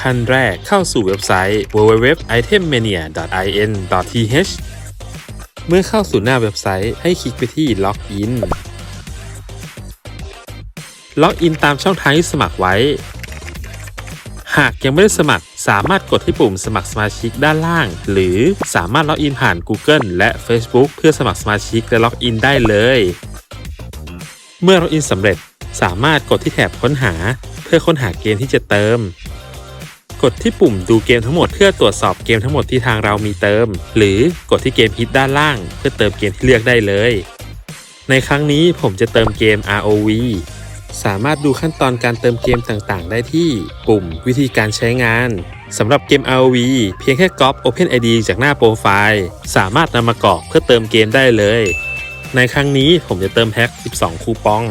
ขั้นแรกเข้าสู่เว็บไซต์ www.itemmania.in.th เมื่อเข้าสู่หน้าเว็บไซต์ให้คลิกไปที่ล็อกอินล็อกอินตามช่องทางที่สมัครไว้ หากยังไม่ได้สมัครสามารถกดที่ปุ่มสมัครสมาชิกด้านล่าง หรือสามารถล็อกอินผ่าน Google และ Facebook เพื่อสมัครสมาชิกและล็อกอินได้เลย เมื่อล็อกอินสำเร็จสามารถกดที่แถบค้นหา เพื่อค้นหาเกมที่จะเติม กดที่ปุ่มดูเกมทั้งหมดเพื่อตรวจสอบเกมทั้งหมดที่ทางเรามีเติม หรือกดที่เกมฮิตด้านล่าง เพื่อเติมเกมที่เลือกได้เลย ในครั้งนี้ผมจะเติมเกม ROV สามารถดูขั้นตอนการเติมเกมต่างๆ ได้ที่ปุ่มวิธีการใช้งานสำหรับเกม ROV เพียงแค่ก๊อป OpenID จากหน้าโปรไฟล์สามารถนำมากรอกเพื่อเติมเกมได้เลย ในครั้งนี้ผมจะเติมแพ็ค 12 คูปอง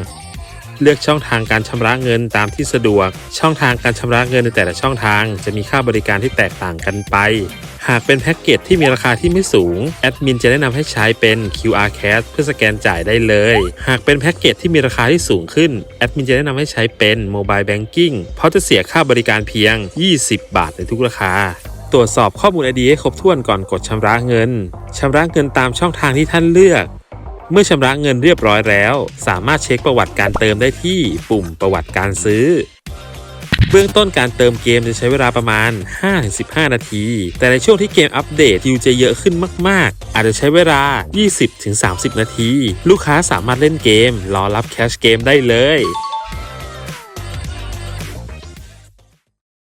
เลือกช่องทางการชำระเงินตามที่สะดวก ช่องทางการชำระเงินในแต่ละช่องทาง จะมีค่าบริการที่แตกต่างกันไป หากเป็นแพ็กเกจที่มีราคาที่ไม่สูง แอดมินจะแนะนำให้ใช้เป็น QR Code เพื่อสแกนจ่ายได้เลย หากเป็นแพ็กเกจที่มีราคาที่สูงขึ้น แอดมินจะแนะนำให้ใช้เป็น Mobile Banking เพราะจะเสียค่าบริการเพียง 20 บาทในทุกราคาตรวจสอบข้อมูล ID ให้ครบถ้วนก่อนกดชำระเงิน ชำระเงินตามช่องทางที่ท่านเลือก เมื่อชำระเงินเรียบร้อยแล้ว สามารถเช็คประวัติการเติมได้ที่ปุ่มประวัติการซื้อ เบื้องต้นการเติมเกมจะใช้เวลาประมาณ 5-15 นาที แต่ในช่วงที่เกมอัปเดตคิวจะเยอะขึ้นมาก ๆ อาจจะใช้เวลา 20-30 นาที ลูกค้าสามารถเล่นเกม รอรับแคชเกมได้เลย